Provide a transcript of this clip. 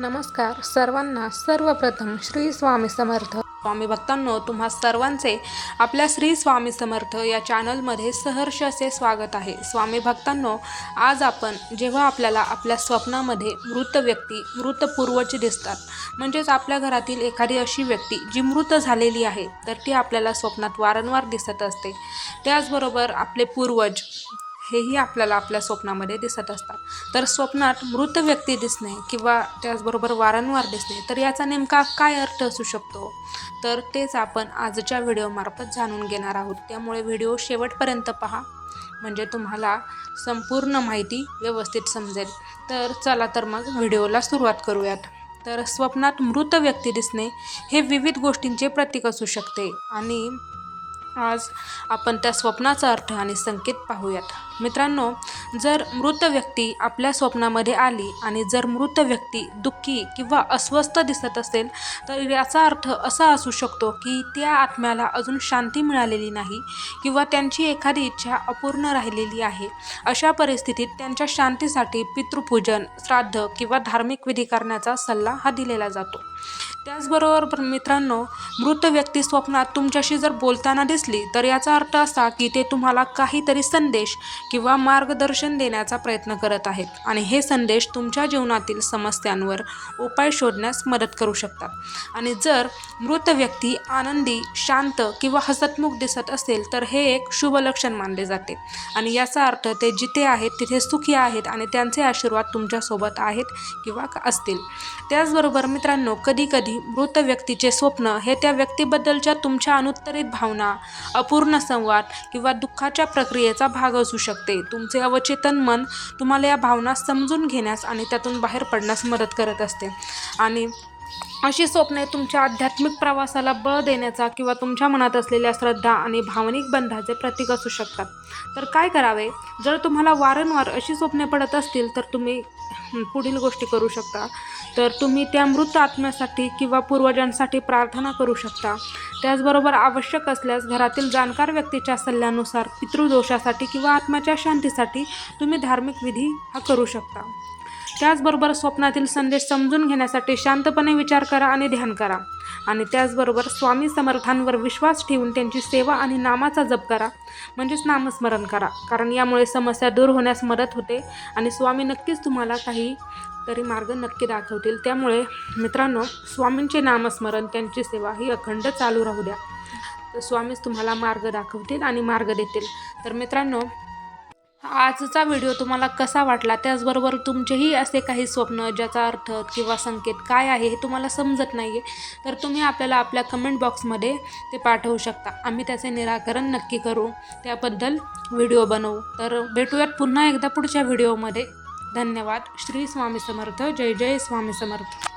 नमस्कार सर्वांना सर्वप्रथम श्री स्वामी समर्थ. स्वामी भक्तांनो तुम्हा सर्वांचे आपल्या श्री स्वामी समर्थ या चॅनलमध्ये सहर्ष असे स्वागत आहे. स्वामी भक्तांनो आज आपण जेव्हा आपल्याला आपल्या स्वप्नामध्ये मृत व्यक्ती मृत पूर्वज दिसतात म्हणजेच आपल्या घरातील एखादी अशी व्यक्ती जी मृत झालेली आहे तर ती आपल्याला स्वप्नात वारंवार दिसत असते. त्याचबरोबर आपले पूर्वज हेही आपल्याला आपल्या स्वप्नामध्ये दिसत असतात. तर स्वप्नात मृत व्यक्ती दिसणे किंवा त्याचबरोबर वारंवार दिसणे तर याचा नेमका काय अर्थ असू शकतो? तर तेच आपण आजच्या व्हिडिओमार्फत जाणून घेणार आहोत. त्यामुळे व्हिडिओ शेवटपर्यंत पहा. म्हणजे तुम्हाला संपूर्ण माहिती व्यवस्थित समजेल. तर चला तर मग व्हिडिओला सुरुवात करूयात. तर स्वप्नात मृत व्यक्ती दिसणे हे विविध गोष्टींचे प्रतीक असू शकते आणि आज आपण त्या स्वप्नाचा अर्थ आणि संकेत पाहूयात. मित्रांनो जर मृत व्यक्ती आपल्या स्वप्नामध्ये आली आणि जर मृत व्यक्ती दुःखी किंवा अस्वस्थ दिसत असेल तर याचा अर्थ असा असू शकतो की त्या आत्म्याला अजून शांती मिळालेली नाही किंवा त्यांची एखादी इच्छा अपूर्ण राहिलेली आहे. अशा परिस्थितीत त्यांच्या शांतीसाठी पितृपूजन श्राद्ध किंवा धार्मिक विधी करण्याचा सल्ला हा दिलेला जातो. त्याचबरोबर मित्रांनो मृत व्यक्ती स्वप्नात तुमच्याशी जर बोलताना दिसली तर याचा अर्थ असा की ते तुम्हाला काहीतरी संदेश किंवा मार्गदर्शन देण्याचा प्रयत्न करत आहेत. आणि हे संदेश तुमच्या जीवनातील समस्यांवर उपाय शोधण्यास मदत करू शकतात. आणि जर मृत व्यक्ती आनंदी शांत किंवा हसतमुख दिसत असेल तर हे एक शुभ लक्षण मानले जाते. आणि याचा अर्थ ते जिथे आहेत तिथे सुखी आहेत आणि त्यांचे आशीर्वाद तुमच्यासोबत आहेत किंवा असतील. त्याचबरोबर मित्रांनो कधी कधी मृत व्यक्तीचे स्वप्न हे त्या व्यक्तीबद्दलच्या तुमच्या अनुत्तरित भावना अपूर्ण संवाद किंवा दुःखाच्या प्रक्रियेचा भाग असू शकते. तुमचे अवचेतन मन तुम्हाला या भावना समजून घेण्यास आणि त्यातून बाहेर पडण्यास मदत करत असते. आणि अशी स्वप्ने तुमच्या आध्यात्मिक प्रवासाला बळ देण्याचा किंवा तुमच्या मनात असलेल्या श्रद्धा आणि भावनिक बंधाचे प्रतीक असू शकतात. तर काय करावे? जर तुम्हाला वारंवार अशी स्वप्ने पडत असतील तर तुम्ही पुढील गोष्टी करू शकता. तर तुम्ही त्या मृत आत्म्यासाठी किंवा पूर्वजांसाठी प्रार्थना करू शकता. त्याचबरोबर आवश्यक असल्यास घरातील जाणकार व्यक्तीच्या सल्ल्यानुसार पितृदोषासाठी किंवा आत्म्याच्या शांतीसाठी तुम्ही धार्मिक विधी हा करू शकता. त्याचबरोबर स्वप्नातील संदेश समजून घेण्यासाठी शांतपणे विचार करा आणि ध्यान करा. आणि त्याचबरोबर स्वामी समर्थांवर विश्वास ठेवून त्यांची सेवा आणि नामाचा जप करा म्हणजेच नामस्मरण करा. कारण यामुळे समस्या दूर होण्यास मदत होते आणि स्वामी नक्कीच तुम्हाला काही तरी मार्ग नक्की दाखवतील. त्यामुळे मित्रांनो स्वामींचे नामस्मरण त्यांची सेवा ही अखंड चालू राहू द्या. तर स्वामीच तुम्हाला मार्ग दाखवतील आणि मार्ग देतील. तर मित्रांनो आजचा व्हिडिओ तुम्हाला कसा वाटला? त्याचबरोबर तुमचेही असे काही स्वप्न ज्याचा अर्थ किंवा संकेत काय आहे हे तुम्हाला समजत नाही आहे तर तुम्ही आपल्याला आपल्या कमेंट बॉक्समध्ये ते पाठवू शकता. आम्ही त्याचे निराकरण नक्की करू. त्याबद्दल व्हिडिओ बनवू. तर भेटूयात पुन्हा एकदा पुढच्या व्हिडिओमध्ये. धन्यवाद. श्री स्वामी समर्थ. जय जय स्वामी समर्थ.